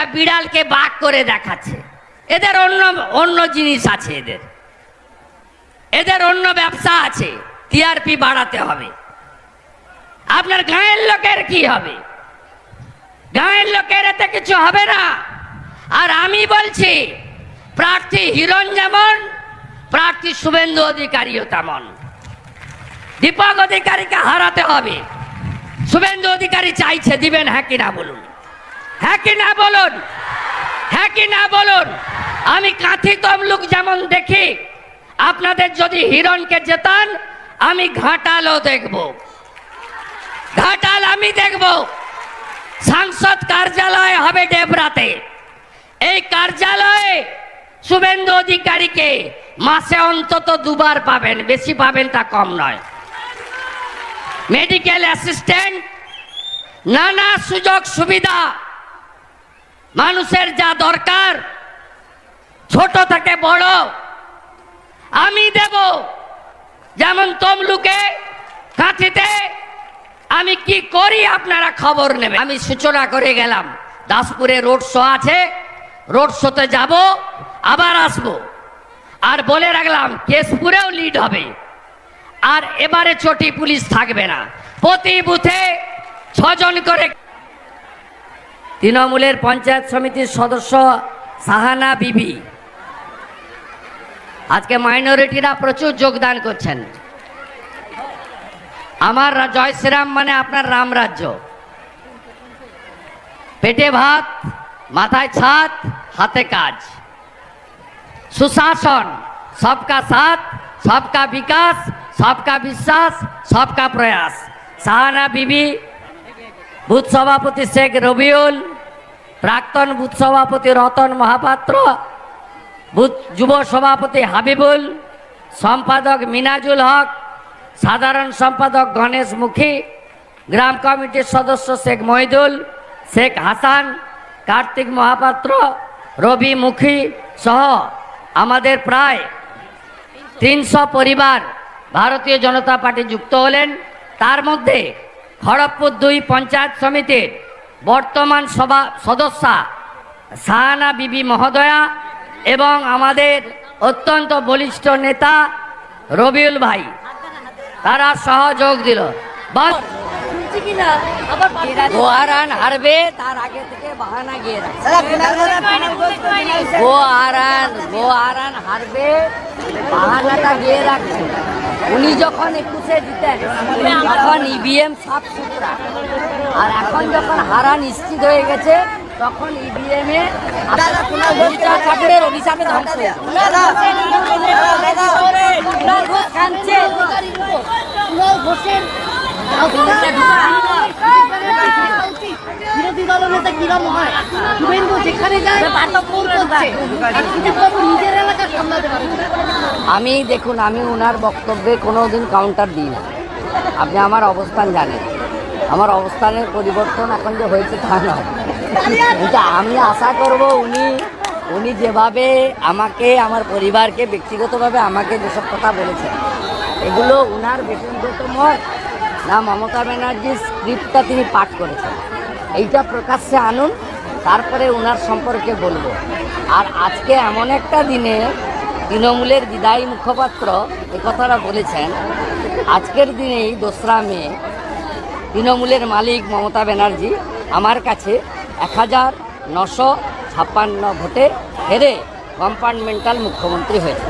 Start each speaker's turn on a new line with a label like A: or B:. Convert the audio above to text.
A: একটা বিড়ালকে বাঘ করে দেখাচ্ছে। এদের অন্য অন্য জিনিস আছে এদের। এদের অন্য ব্যবসা আছে টিআরপি বাড়াতে হবে। আপনার গাঁয়ের লোকের কি হবে? গাঁয়ের লোকের এতে কিছু হবে না। আর আমি বলছি, প্রার্থী হিরণ যেমন, প্রার্থী শুভেন্দু অধিকারীও তেমন। দীপক অধিকারীকে হারাতে হবে। শুভেন্দু অধিকারী চাইছে, দিবেন হ্যাঁ কি না বলুন। হ্যাঁ কি না বলুন? হ্যাঁ কি না বলুন? আমি কাঁথি তমলুক যেমন দেখি, আপনাদের যদি হিরণকে জেতান, আমি ঘাটালও দেখব। ঘাটাল আমি দেখব। সাংসদ কার্যালয় হবে ডেবরাতে এই কার্যালয়ে শুভেন্দু অধিকারীকে মাসে অন্তত দুবার পাবেন, বেশি পাবেন তা কম নয়। মেডিকেল অ্যাসিস্ট্যান্ট, নানা সুযোগ সুবিধা মানুষের যা দরকার, ছোট থেকে বড়, আমি দেব। যেমন তমলুকে কাঁথিতে, আমি কি করি আপনারা খবর নেবে আমি সূচনা করে গেলাম, দাসপুরে রোড শো আছে, রোড শোতে যাব, আবার আসব। আর বলে রাখলাম, কেশপুরেও লিড হবে। আর এবারে চটি পুলিশ থাকবে না। প্রতি বুথে ছজন করে তৃণমূলের পঞ্চায়েত সমিতির সদস্য সাহানা বিবি। আজকে মাইনরিটিরা প্রচুর যোগদান করছেন। আমার জয় শ্রীরাম মানে আপনার রাম রাজ্য। পেটে ভাত, মাথায় ছাদ, হাতে কাজ। সুশাসন, সবকা সাথ, সবকা বিকাশ, সবকা বিশ্বাস, সবকা প্রয়াস। সাহানা বিবি বুথ সভাপতি শেখ রবিউল, প্রাক্তন বুথ সভাপতি রতন মহাপাত্র বুথ যুব সভাপতি হাবিবুল, সম্পাদক মিনাজুল হক, সাধারণ সম্পাদক গণেশ মুখী, গ্রাম কমিটির সদস্য শেখ মহিদুল, শেখ হাসান, কার্তিক মহাপাত্র, রবি মুখী সহ আমাদের প্রায় তিনশো পরিবার ভারতীয় জনতা পার্টি যুক্ত হলেন। তার মধ্যে খড়গপুর দুই পঞ্চায়েত সমিতির বর্তমান সভা সদস্যা সাহানা বিবি মহোদয়া এবং আমাদের অত্যন্ত বলিষ্ঠ নেতা রবিউল ভাই। তারা সহযোগ দিল। হারবে, তার আগে থেকে বাহানা গিয়ে রাখছে। উনি যখন একুশে জিতেন তখন ইভিএম সাফ সুতরা আর এখন যখন হারা নিশ্চিত হয়ে গেছে তখন ইভিএম এ ঠাকুরের অভিশাপে ধ্বংস কুণাল ঘোষ কাঁদছে।
B: বিরোধী দলনেতা কিরম হয় শুভেন্দু যেখানে যায় করছে নিজের এলাকা সামলাতে পারবে।
A: আমি, দেখুন, আমি ওনার বক্তব্যে কোনো দিন কাউন্টার দিই না আপনি আমার অবস্থান জানেন। আমার অবস্থানের পরিবর্তন এখন যে হয়েছে তা নয়। আমি আশা করব উনি উনি যেভাবে আমাকে, আমার পরিবারকে, ব্যক্তিগতভাবে আমাকে যেসব কথা বলেছেন, এগুলো উনার ব্যক্তিগত মত না মমতা ব্যানার্জির স্ক্রিপ্টটা তিনি পাঠ করেছেন। এইটা প্রকাশ্যে আনুন, তারপরে ওনার সম্পর্কে বলব। আর আজকে এমন একটা দিনে তৃণমূলের বিদায়ী মুখপাত্র কথাটা বলেছেন। আজকের দিনেই দোসরা মে, তৃণমূলের মালিক মমতা ব্যানার্জি আমার কাছে এক হাজার নশো ছাপ্পান্ন ভোটে হেরে কম্পার্টমেন্টাল মুখ্যমন্ত্রী হয়েছে